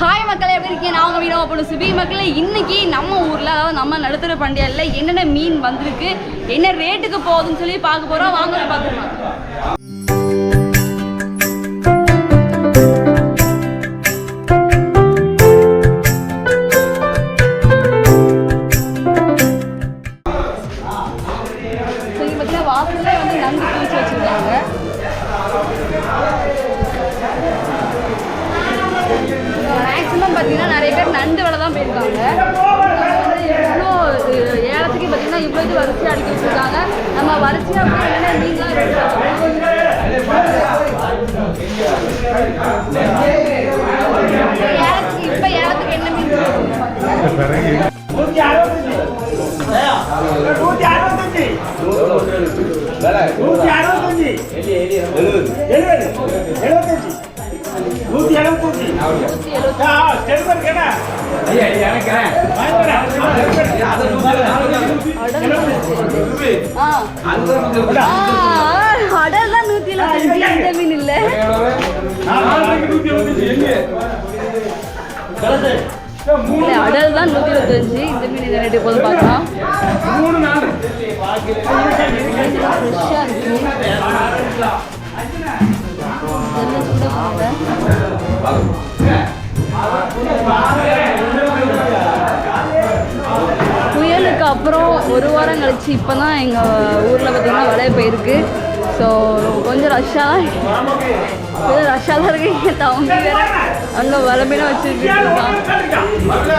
Hi மக்களை எப்படி இருக்கீங்க? நான் உங்கள் வீணா பொண்ணு சுபி. மக்களே இன்னைக்கு நம்ம ஊரில் அதாவது நம்ம நடுத்தர பண்டிகையில் என்னென்ன மீன் வந்திருக்கு என்ன ரேட்டுக்கு போகுதுன்னு சொல்லி பார்க்க போகிறோம் வாங்க போய் பார்க்கலாம். ஸோ வந்து நன்றி குளிச்சு வச்சுருக்காங்க. பார்த்தீங்கன்னா நிறைய பேர் நண்டு வேலை தான் போயிருக்காங்க. இவ்வளோ ஏலத்துக்கு பார்த்தீங்கன்னா இவ்வளோ இது வரிசையாக அடிக்க வச்சுருக்காங்க. நம்ம வரிசையாக அப்படின்னா என்னென்ன ஏலத்துக்கு இப்போ ஏலத்துக்கு என்ன மீன் அறுபத்தஞ்சு. அறுபத்தஞ்சு. அறுபத்தஞ்சு. எழுபது தான் நூற்றி எழுபத்தஞ்சு இந்த மீன் இல்லை இல்லை அடல் தான் நூற்றி இருபத்தஞ்சு இந்த மீன் என்ன ரேட்டு போது பார்க்கலாம் ஃப்ரெஷ்ஷாக இருக்கு. புயலுக்கு அப்புறம் ஒரு வாரம் கழிச்சு இப்போ தான் எங்கள் ஊரில் பார்த்தீங்கன்னா வளைய போயிருக்கு ஸோ கொஞ்சம் ரஷ்ஷாக தான் கொஞ்சம் ரஷ்ஷாக தான் இருக்கு. தம்பி அங்கே வளமையில வச்சுட்டு இருக்கான்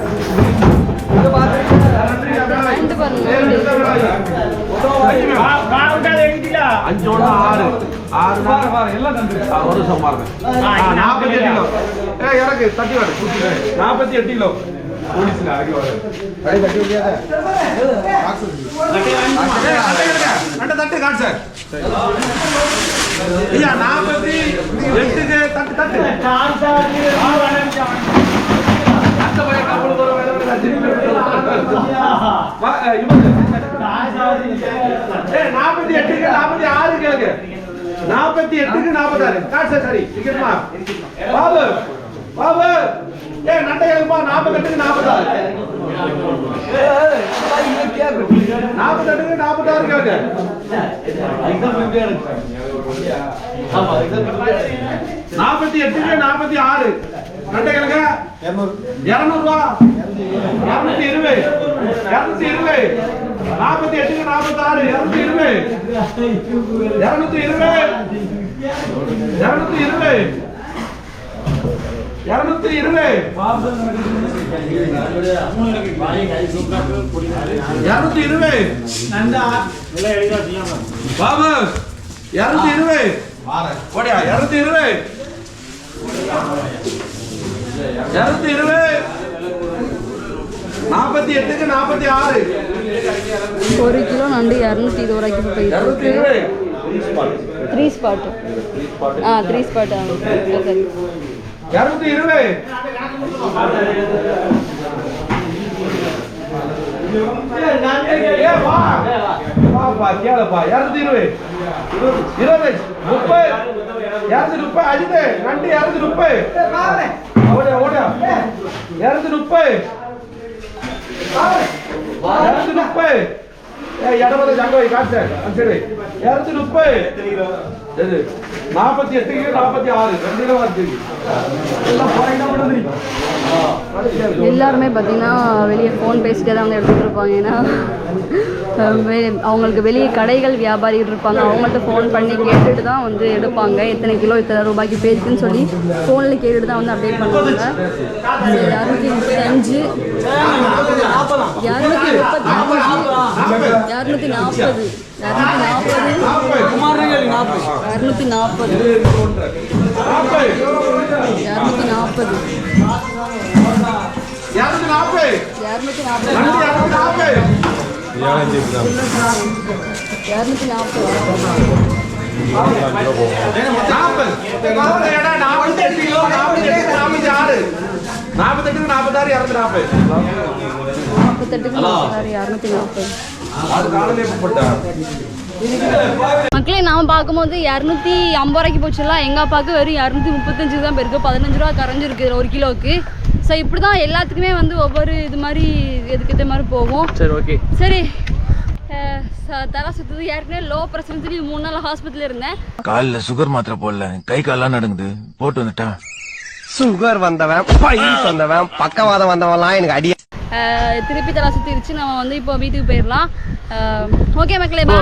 ஆறு ஒரு சம்பாருங்க நாற்பத்தி எட்டு கிலோ. ஏ எனக்கு தட்டி வாடு நாற்பத்தி எட்டு கிலோ. போலீஸ்ல அடி வாடு தட்டு தட்டு காட்டு சார். ஐயா நாற்பத்தி எட்டுக்கு தட்டு தட்டு. நாற்பத்தி எட்டுக்கு நாற்பத்தி ஆறு கேளுங்க நாற்பத்தி எட்டுக்கு நாற்பத்தாறு காசு சரி டிக்கெட்மா பாபு பாபு ஏ நண்டை கேளுப்பா நாற்பத்தெட்டுக்கு நாற்பத்தாறு நாற்பத்தெட்டுக்கு நாற்பத்தாறு கேளுங்க. நாற்பத்தி எட்டுக்கு நாற்பத்தி ஆறு. நண்டை கேளுங்க. இருநூறுவா. இருநூத்தி இருபது. இருநூத்தி இருபது. நாற்பத்தி எட்டுக்கு நாற்பத்தாறு. இருநூத்தி இருபது. இருநூத்தி இருபது. இருநூத்தி இருபது. இருநூத்தி இருபது. இருநூத்தி இருபது. பாபு இருநூத்தி இருபது. ஓடியா இருநூத்தி இருபது. இருநூத்தி இருபது. நாற்பத்தி எட்டுக்கு நாற்பத்தி ஆறு. ஒரு கிலோ நண்டு இரநூத்தி இருபது ரூபாய்க்கு போயிட்டு த்ரீ ஸ்பாட்டு ஆ த்ரீ ஸ்பாட் இருநூத்தி இருபது. இருநூத்தி. முப்பது. இருநூத்தி முப்பது. அஜித்து, காட்டு. இருநூத்தி முப்பது. எது? நாற்பத்தி நாற்பத்தி ஆறு. ரெண்டு கிலோ வருது எல்லாருமே பார்த்தீங்கன்னா வெளியே ஃபோன் பேசிட்டே தான் வந்து எடுத்துகிட்டு இருப்பாங்க. ஏன்னா அவங்களுக்கு வெளியே கடைகள் வியாபாரிகள் இருப்பாங்க. அவங்கள்ட்ட ஃபோன் பண்ணி கேட்டுட்டு தான் வந்து எடுப்பாங்க. எத்தனை கிலோ இத்தனை ரூபாய்க்கு போயிருக்குன்னு சொல்லி ஃபோனில் கேட்டுட்டு தான் வந்து அப்டேட் பண்ணுவாங்க. இரநூத்தி முப்பத்தஞ்சு இரநூத்தி முப்பத்தி அஞ்சு. இரநூத்தி நாற்பது. இரநூத்தி நாற்பது. இரநூத்தி நாற்பது. இரநூத்தி நாற்பது. இரநூத்தி நாற்பது இரநூத்தி நாற்பது. நாற்பத்தெட்டுக்கு நாற்பத்தாறு இரநூத்தி நாற்பது. நாற்பத்தெட்டுக்கு நாற்பத்தாறு இரநூத்தி நாற்பது. மக்களே நாம பார்க்கும்போது இரநூத்தி ஐம்பது ரூபாய்க்கு போச்சுல எங்கள் அப்பாவுக்கு வெறும் இரநூத்தி முப்பத்தஞ்சு தான் போயிருக்கு. பதினஞ்சு ரூபா கரைஞ்சிருக்கு இதுல ஒரு கிலோவுக்கு. ஸோ இப்படி தான் எல்லாத்துக்குமே வந்து ஒவ்வொரு இது மாதிரி எதுக்கு ஏற்ற மாதிரி போகும். சரி ஓகே. சரி. தலை சுற்றுது ஏற்கனவே லோ சொல்லி மூணு நாள் ஹாஸ்பிட்டலில் இருந்தேன். கால்ல சுகர் மாத்திரை போடல. கை கால்லாம் நடுங்குது. போட்டு வந்துட்டேன். சுகர் வந்தவன் வந்தவன் பக்கவாதம் வந்தவன்லாம் எனக்கு அடி அஹ் திருப்பி தலை சுற்றிருச்சு நம்ம வந்து இப்போ வீட்டுக்கு போயிடலாம் ஓகே மக்களே பா